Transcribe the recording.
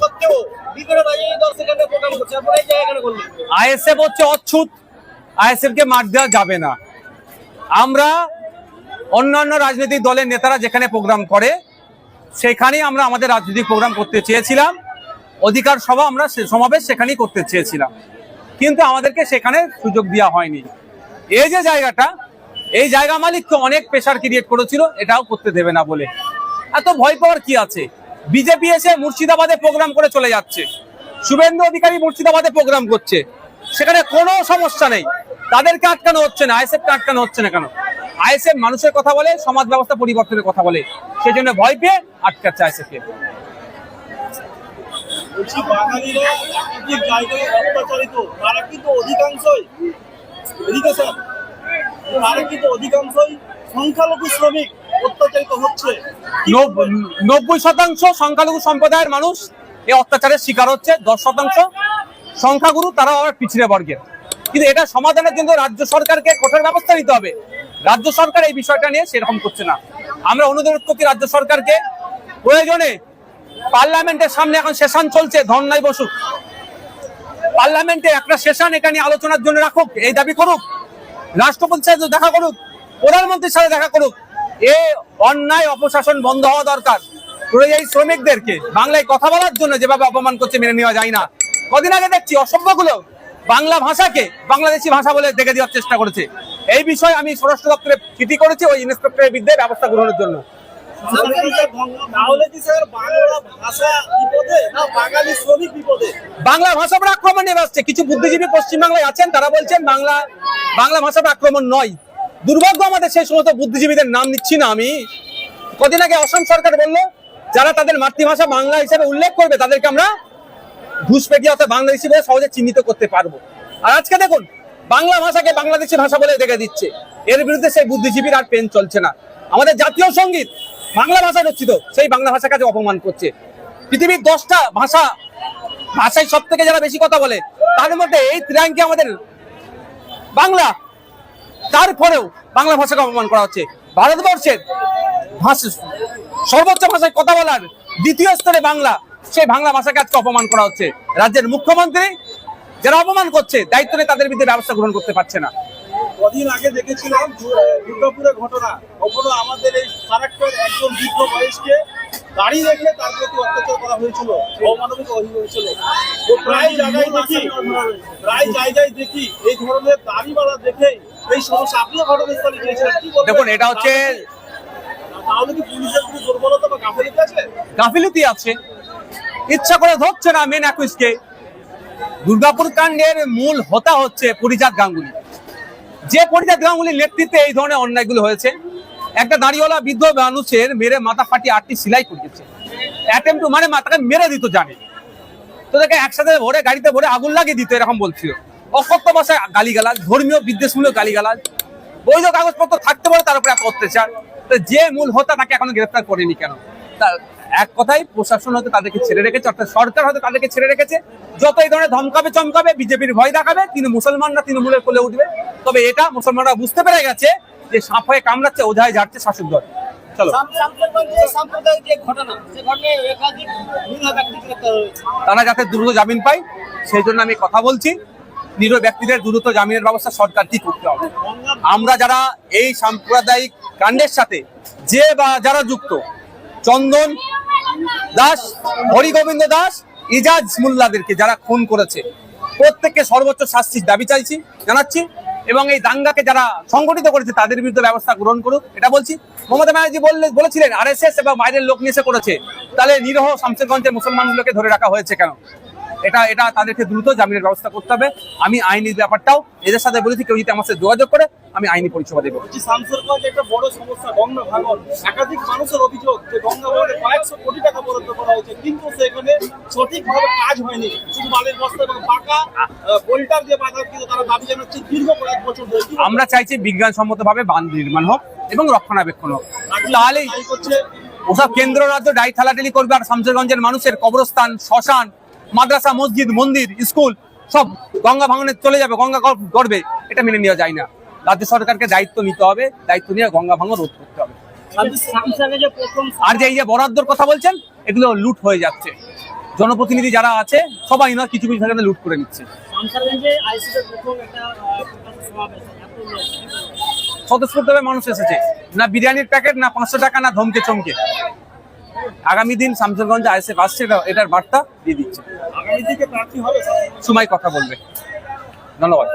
সত্ত্বেও বিভিন্ন রাজনৈতিক দল সেখানে প্রোগ্রাম করছে আপনারা এই জায়গায় কেন করলেন? আইএসএফ হচ্ছে অচ্ছুত। আইএসএফ কে মার দেওয়া যাবে না। আমরা অন্যান্য রাজনৈতিক দলের নেতারা যেখানে প্রোগ্রাম করে, সেখানেই আমরা আমাদের রাজনৈতিক প্রোগ্রাম করতে চেয়েছিলাম। অধিকার সভা আমরা সমাবেশ সেখানেই করতে চেয়েছিলাম। কিন্তু আমাদেরকে সেখানে সুযোগ দেওয়া হয়নি। এই যে জায়গাটা, এই জায়গা মালিক তো অনেক প্রেশার ক্রিয়েট করেছিল, এটাও করতে দেবে না বলে। এত ভয় পাওয়ার কি আছে? বিজেপি এসে মুর্শিদাবাদে প্রোগ্রাম করে চলে যাচ্ছে। শুভেন্দু অধিকারী মুর্শিদাবাদে প্রোগ্রাম করছে। সেখানে কোনো সমস্যা নেই। তাদেরকে আটকানো হচ্ছে না আইএসএফ কে আটকানো হচ্ছে না কেন? আইএসএফ মানুষের কথা বলে, সমাজ ব্যবস্থা পরিবর্তনের কথা বলে। সেই জন্য ভয় পেয়ে আটকাচ্ছে আইএসএফ কে বলছি, বাঙালিরা অধিকাংশই অধিকাংশই সংখ্যালঘু শ্রমিক অত্যাচারিত হচ্ছে। নব- নব্বই শতাংশ সংখ্যালঘু সম্প্রদায়ের মানুষ এই অত্যাচারের শিকার হচ্ছে। দশ শতাংশ সংখ্যাগুরু তারা আবার পিছিয়ে বর্গের। কিন্তু এটা সমাধানের জন্য রাজ্য সরকারকে কঠোর ব্যবস্থা নিতে হবে। রাজ্য সরকার এই বিষয়টা নিয়ে সেরকম করছে না। আমরা অনুরোধ করছি রাজ্য সরকারকে, প্রয়োজনে পার্লামেন্টের সামনে এখন সেশন চলছে, ধর্নায় বসুক। পার্লামেন্টে একটা সেশন এটা নিয়ে আলোচনার জন্য রাখুক, এই দাবি করুক। রাষ্ট্রপতির সাথে দেখা করুক। প্রধানমন্ত্রীর সাথে দেখা করুক। এ অন্যায় অপশাসন বন্ধ হওয়া দরকার। পরিযায়ী শ্রমিকদেরকে বাংলায় কথা বলার জন্য যেভাবে অপমান করছে মেনে নেওয়া যায় না। কদিন আগে দেখছি অসভ্যগুলো বাংলা ভাষাকে বাংলাদেশি ভাষা বলে দেখে দেওয়ার চেষ্টা করেছে। এই বিষয়ে আমি স্বরাষ্ট্র দপ্তরে চিঠি করেছি ওই ইন্সপেক্টরের বিরুদ্ধে ব্যবস্থা গ্রহণের জন্য। বাংলা ভাষা আক্রমণ নেমে আসছে। কিছু বুদ্ধিজীবী পশ্চিমবাংলায় আছেন তারা বলছেন বাংলা বাংলা ভাষার আক্রমণ নয়। দুর্ভাগ্য আমাদের সেই সমস্ত বুদ্ধিজীবীদের নাম নিচ্ছি না আমি। কদিন আগে অসম সরকার বলল, যারা তাদের মাতৃভাষা বাংলা হিসেবে উল্লেখ করবে, তাদেরকে আমরা ঘুষপেটি অর্থাৎ বাংলাদেশি বলে সহজে চিহ্নিত করতে পারব। আর আজকে দেখুন, বাংলা ভাষাকে বাংলাদেশি ভাষা বলে দেখে দিচ্ছে। এর বিরুদ্ধে সেই বুদ্ধিজীবীর আর পেন চলছে না। আমাদের জাতীয় সংগীত বাংলা ভাষা রচিত, সেই বাংলা ভাষাকে আজ অপমান করছে। পৃথিবীর দশটা ভাষা, ভাষায় সব থেকে যারা বেশি কথা বলে, তার মধ্যে এই ত্রিয়াঙ্কে আমাদের বাংলা তারপরেও বাংলা ভাষাকে অপমান করা হচ্ছে। ভারতবর্ষের ভাষা সর্বোচ্চ ভাষায় কথা বলার দ্বিতীয় স্তরে বাংলা, সেই বাংলা ভাষাকে আজকে অপমান করা হচ্ছে। রাজ্যের মুখ্যমন্ত্রী যারা অপমান করছে, দায়িত্ব নিয়ে তাদের বিরুদ্ধে ব্যবস্থা গ্রহণ করতে পারছে না। কদিন আগে দেখেছিলাম দুর্গাপুরের ঘটনা। কখনো আমাদের এই ফারাক্কার একজন বৃদ্ধ বয়সকে গাড়ি রেখে তার প্রতি অত্যাচার করা হয়েছিল অমানবিক অভিযোগ হয়েছিল। তো প্রায় জায়গায় দেখি প্রায় জায়গায় দেখি এই ধরনের দাড়িওয়ালা দেখে এই সমস্যা। আপনিও ঘটনাস্থলে গিয়েছিলেন কি দেখুন, এটা হচ্ছে- তাহলে কি পুলিশের কোনো দুর্বলতা বা গাফিলতি আছে? গাফিলতি আছে। ইচ্ছা করে ধরছে না মেন একুশকে দুর্গাপুর কাণ্ডের মূল হতা হচ্ছে পরিজাত গাঙ্গুলি। যে পরিজাত গাঙ্গুলির নেতৃত্বে এই ধরনের অন্যায়গুলো হয়েছে, একটা দাঁড়িওয়ালা বৃদ্ধ মানুষের মেরে মাথা ফাটিয়ে আটটি সিলাই করিয়েছে অ্যাটেম্প টু মানে মাথাকে মেরে দিত জানে। তো তাকে একসাথে ভরে গাড়িতে ভরে আগুন লাগিয়ে দিত, এরকম বলছিল। অকথ্য ভাষায় গালিগালাজ, ধর্মীয় বিদ্বেষমূলক গালিগালাজ। বৈধ কাগজপত্র থাকতে পারে, তার উপরে এত অত্যাচার। যে মূল হোতা তাকে এখনও গ্রেফতার করেনি কেন? এক কথাই প্রশাসন হয়তো তাদেরকে ছেড়ে রেখেছে অর্থাৎ সরকার হয়তো তাদেরকে ছেড়ে রেখেছে। যত এই ধরনের ধমকাবে চমকাবে বিজেপির ভয় দেখাবে তিনি মুসলমানরা তৃণমূলের কোলে উঠবে। তবে এটা মুসলমানরা বুঝতে পেরে গেছে যে সাপ হয়ে কামড়াচ্ছে ওঝায় যাচ্ছে শাসক দল। চলো। তারা যাতে দ্রুত জামিন পায় সেই জন্য আমি কথা বলছি। নিরীহ ব্যক্তিদের দ্রুত জামিনের ব্যবস্থা সরকার কি করতে হবে? আমরা যারা এই সাম্প্রদায়িক কাণ্ডের সাথে যে বা যারা যুক্ত চন্দন দাস, হরিগোবিন্দ দাস, ইজাজ মোল্লাদেরকে যারা খুন করেছে। প্রত্যেককে সর্বোচ্চ শাস্তির দাবি চাইছি, জানাচ্ছি, এবং এই দাঙ্গাকে যারা সংগঠিত করেছে, তাদের বিরুদ্ধে ব্যবস্থা গ্রহণ করুক, এটা বলছি। মমতা ব্যানার্জি বললে, বলেছিলেন আর এস এস এবং বাইরের লোক নিয়ে করেছে। তাহলে নিরহ শামসেরগঞ্জের মুসলমানগুলোকে ধরে রাখা হয়েছে কেন? এটা এটা তাদেরকে দ্রুত জামিনের ব্যবস্থা করতে হবে। আমি আইনি ব্যাপারটাও এদের সাথে বলেছি, কেউ যদি আমার সাথে যোগাযোগ করে আমি আইনি পরিষেবা দেবো। শামসেরগঞ্জ একটা বড় সমস্যা গঙ্গা ভাঙন। একাধিক মানুষের অভিযোগ যে গঙ্গা ভাঙনে কয়েকশো কোটি টাকা বরাদ্দ করা হয়েছে কিন্তু সেখানে সঠিকভাবে কাজ হয়নি। শুধু বালির বস্তা এবং পাকা বোল্টার যে বাধা কিন্তু তারা দাবি জানাচ্ছে দীর্ঘ কয়েক বছর ধরে। আমরা চাইছি বিজ্ঞানসম্মতভাবে বাঁধ নির্মাণ হোক এবং রক্ষণাবেক্ষণ হোক। করছে। ওসব কেন্দ্র রাজ্য ডাই ঠালাটালি করবে আর শামসেরগঞ্জের মানুষের কবরস্থান শ্মশান মাদ্রাসা মসজিদ মন্দির স্কুল সব গঙ্গা ভাঙনে চলে যাবে গঙ্গা গর্বে এটা মেনে নেওয়া যায় না। রাজ্য সরকারকে দায়িত্ব নিতে হবে দায়িত্ব নিয়ে গঙ্গা ভাঙন রোধ করতে হবে। আর যে এই যে বরাদ্দর কথা বলছেন এগুলো লুট হয়ে যাচ্ছে। জনপ্রতিনিধি যারা আছে সবাই না কিছু কিছু জায়গাতে লুট করে নিচ্ছে। স্বতঃস্ফূর্তভাবে মানুষ এসেছে। না বিরিয়ানির প্যাকেট না পাঁচশো টাকা না ধমকে চমকে। আগামী দিন শামসেরগঞ্জে আইসে আসছে এটার বার্তা দিয়ে দিচ্ছে। সময় কথা বলবে। ধন্যবাদ।